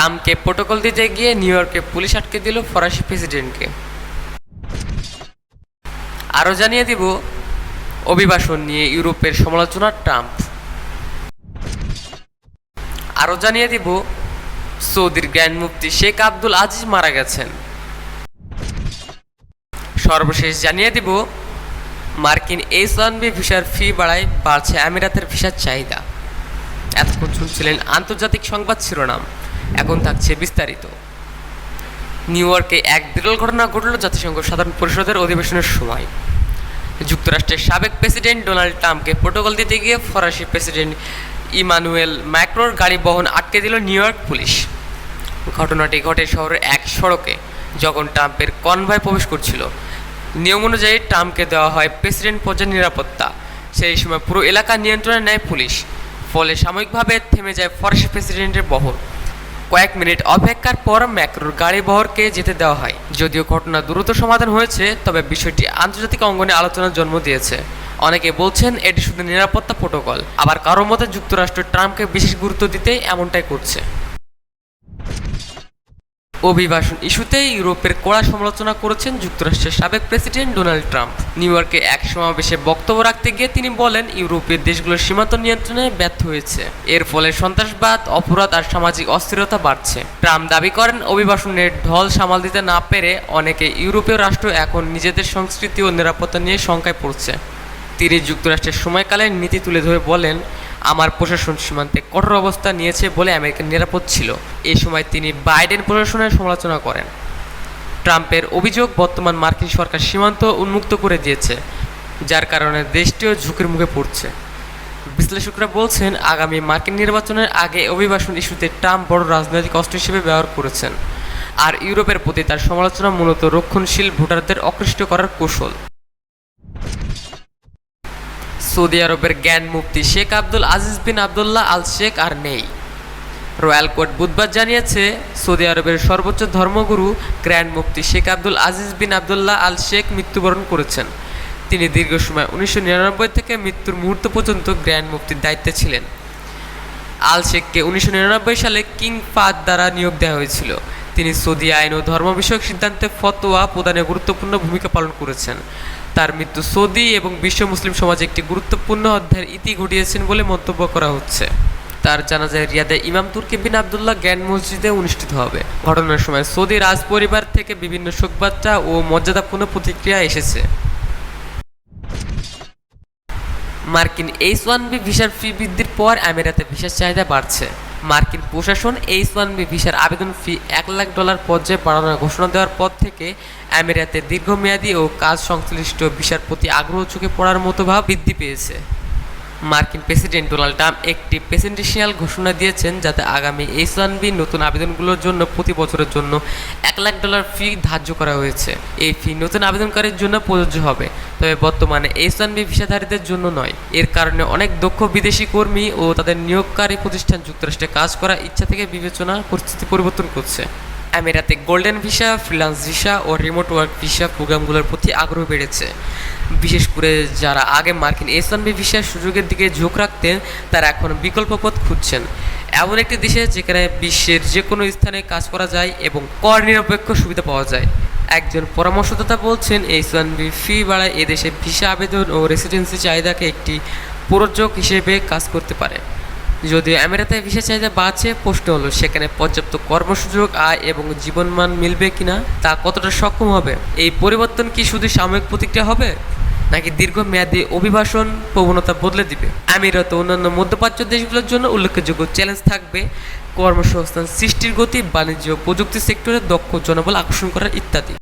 ট্রাম্পকে প্রোটোকল দিতে গিয়ে নিউ ইয়র্কে পুলিশ আটকে দিল ফরাসি প্রেসিডেন্টকে। আরও জানিয়ে দিব অভিবাসন নিয়ে ইউরোপের সমালোচনা ট্রাম্প। আরও জানিয়ে দিব সৌদির grand mufti Sheikh Abdul Aziz মারা গেছেন। সর্বশেষ জানিয়ে দিব মার্কিন এইচ ওয়ান বি ভিসার ফি বাড়ায় বাড়ছে আমিরাতের ভিসার চাহিদা। এতক্ষণ শুনছিলেন আন্তর্জাতিক সংবাদ শিরোনাম। এখন থাকছে বিস্তারিত। নিউ ইয়র্কে এক বিরল ঘটনা ঘটল জাতিসংঘ সাধারণ পরিষদের অধিবেশনের সময়। যুক্তরাষ্ট্রের সাবেক প্রেসিডেন্ট ডোনাল্ড ট্রাম্পকে প্রোটোকল দিতে গিয়ে ফরাসি প্রেসিডেন্ট ইমানুয়েল ম্যাক্রোর গাড়ি বহন আটকে দিল নিউ ইয়র্ক পুলিশ। ঘটনাটি ঘটে শহরের এক সড়কে, যখন ট্রাম্পের কনভয় প্রবেশ করছিল। নিয়ম অনুযায়ী ট্রাম্পকে দেওয়া হয় প্রেসিডেন্ট পর্যায়ের নিরাপত্তা। সেই সময় পুরো এলাকা নিয়ন্ত্রণে নেয় পুলিশ। ফলে সাময়িকভাবে থেমে যায় ফরাসি প্রেসিডেন্টের বহর কয়েক মিনিট অপেক্ষার পর ম্যাক্রোর গাড়ি বহরকে যেতে দেওয়া হয়। যদিও ঘটনা দ্রুত সমাধান হয়েছে, তবে বিষয়টি আন্তর্জাতিক অঙ্গনে আলোচনার জন্ম দিয়েছে। অনেকে বলছেন, এটি শুধু নিরাপত্তা প্রোটোকল, আবার কারও মতে যুক্তরাষ্ট্র ট্রাম্পকে বিশেষ গুরুত্ব দিতে এমনটাই করছে। অভিবাসন ইস্যুতে ইউরোপের কড়া সমালোচনা করেছেন যুক্তরাষ্ট্রের সাবেক প্রেসিডেন্ট ডোনাল্ড ট্রাম্প। নিউ ইয়র্কে এক সমাবেশে বক্তব্য রাখতে গিয়ে তিনি বলেন ইউরোপের দেশগুলোর সীমান্ত নিয়ন্ত্রণে ব্যর্থ হয়েছে। এর ফলে সন্ত্রাসবাদ, অপরাধ আর সামাজিক অস্থিরতা বাড়ছে। ট্রাম্প দাবি করেন, অভিবাসনের ঢল সামাল দিতে না পেরে অনেকে ইউরোপীয় রাষ্ট্র এখন নিজেদের সংস্কৃতি ও নিরাপত্তা নিয়ে শঙ্কায় পড়ছে। তিনি যুক্তরাষ্ট্রের সময়কালে নীতি তুলে ধরে বলেন আমার প্রশাসন সীমান্তে কঠোর অবস্থা নিয়েছে বলে আমেরিকা নিরাপদ ছিল। এ সময় তিনি বাইডেন প্রশাসনের সমালোচনা করেন। ট্রাম্পের অভিযোগ বর্তমান মার্কিন সরকার সীমান্ত উন্মুক্ত করে দিয়েছে, যার কারণে দেশটিও ঝুঁকির মুখে পড়ছে। বিশ্লেষকরা বলছেন, আগামী মার্কিন নির্বাচনের আগে অভিবাসন ইস্যুতে ট্রাম্প বড় রাজনৈতিক অস্ত্র হিসেবে ব্যবহার করেছেন, আর ইউরোপের প্রতি তার সমালোচনা মূলত রক্ষণশীল ভোটারদের আকৃষ্ট করার কৌশল। সৌদি আরবের জ্ঞান মুফতি Sheikh Abdul Aziz bin Abdullah Al Sheikh আর নেই। রয়্যাল কোর্ট বুধবার জানিয়েছে, সৌদি আরবের সর্বোচ্চ ধর্মগুরু grand mufti Sheikh Abdul Aziz bin Abdullah Al Sheikh মৃত্যুবরণ করেছেন। তিনি দীর্ঘ সময় উনিশশো নিরানব্বই থেকে মৃত্যুর মুহূর্ত পর্যন্ত গ্র্যান্ড মুফতির দায়িত্বে ছিলেন। আল শেখকে উনিশশো নিরানব্বই সালে কিং ফাদ দ্বারা নিয়োগ দেওয়া হয়েছিল। তিনি সৌদি আইন ও ধর্ম বিষয়ক সিদ্ধান্তে ফতোয়া প্রদানে গুরুত্বপূর্ণ ভূমিকা পালন করেছেন। তার মৃত্যু সৌদি এবং বিশ্ব মুসলিম সমাজে একটি গুরুত্বপূর্ণ অধ্যায়ের ইতি ঘটিয়েছেন বলে মন্তব্য করা হচ্ছে। তার জানাজায় রিয়াদে ইমাম তুর্কি বিন আবদুল্লাহ জ্ঞান মসজিদে অনুষ্ঠিত হবে। ঘটনার সময় সৌদি রাজ পরিবার থেকে বিভিন্ন শোকবার্তা ও মর্যাদাপূর্ণ প্রতিক্রিয়া এসেছে। মার্কিন এইচ ওয়ান বি ভিসার ফি বৃদ্ধির পর আমিরাতে ভিসার চাহিদা বাড়ছে। মার্কিন প্রশাসন এইচ ওয়ান বি ভিসার আবেদন ফি এক লাখ ডলার পর্যায়ে বাড়ানোর ঘোষণা দেওয়ার পর থেকে আমিরাতে দীর্ঘমেয়াদী ও কাজ সংশ্লিষ্ট ভিসার প্রতি আগ্রহ চোখে পড়ার মতো ভাব বৃদ্ধি পেয়েছে। মার্কিন প্রেসিডেন্ট ডোনাল্ড ট্রাম্প একটি প্রেসিডেন্সিয়াল ঘোষণা দিয়েছেন যাতে আগামী এইচ ওয়ান বি নতুন আবেদনগুলোর জন্য প্রতি বছরের জন্য এক লাখ ডলার ফি ধার্য করা হয়েছে। এই ফি নতুন আবেদনকারীর জন্য প্রযোজ্য হবে। তবে বর্তমানে এইচ ওয়ান বি ভিসাধারীদের জন্য নয়। এর কারণে অনেক দক্ষ বিদেশি কর্মী ও তাদের নিয়োগকারী প্রতিষ্ঠান যুক্তরাষ্ট্রে কাজ করার ইচ্ছা থেকে বিবেচনা পরিস্থিতি পরিবর্তন করছে। আমিরাতে গোল্ডেন ভিসা ফ্রিলান্স ভিসা ও রিমোট ওয়ার্ক ভিসা প্রোগ্রামগুলোর প্রতি আগ্রহ বেড়েছে। বিশেষ করে যারা আগে মার্কিন এস বি ভিসার সুযোগের দিকে ঝোঁক রাখতেন, তারা এখন বিকল্প পথ খুঁজছেন। এমন একটি দেশে যেখানে বিশ্বের যে কোনো স্থানে কাজ করা যায় এবং কর নিরপেক্ষ সুবিধা পাওয়া যায়। একজন পরামর্শদাতা বলছেন এইচ ওয়ান বি ফি বাড়ায় এদেশে ভিসা আবেদন ও রেসিডেন্সি চাহিদাকে একটি প্রযোজক হিসেবে কাজ করতে পারে। যদিও আমেরিকাতে ভিসা চাহিদা বাড়ছে, প্রশ্ন হলো সেখানে পর্যাপ্ত কর্মসুযোগ আয় এবং জীবনমান মিলবে কিনা, তা কতটা সক্ষম হবে? এই পরিবর্তন কি শুধু সাময়িক প্রতিক্রিয়া হবে? নাকি দীর্ঘমেয়াদী অভিবাসন প্রবণতা বদলে দিবে? আমিরাত অন্যান্য মধ্যপ্রাচ্য দেশগুলোর জন্য উল্লেখযোগ্য চ্যালেঞ্জ থাকবে কর্মসংস্থান সৃষ্টির গতি, বাণিজ্য প্রযুক্তি সেক্টরে দক্ষ জনবল আকর্ষণ করা ইত্যাদি।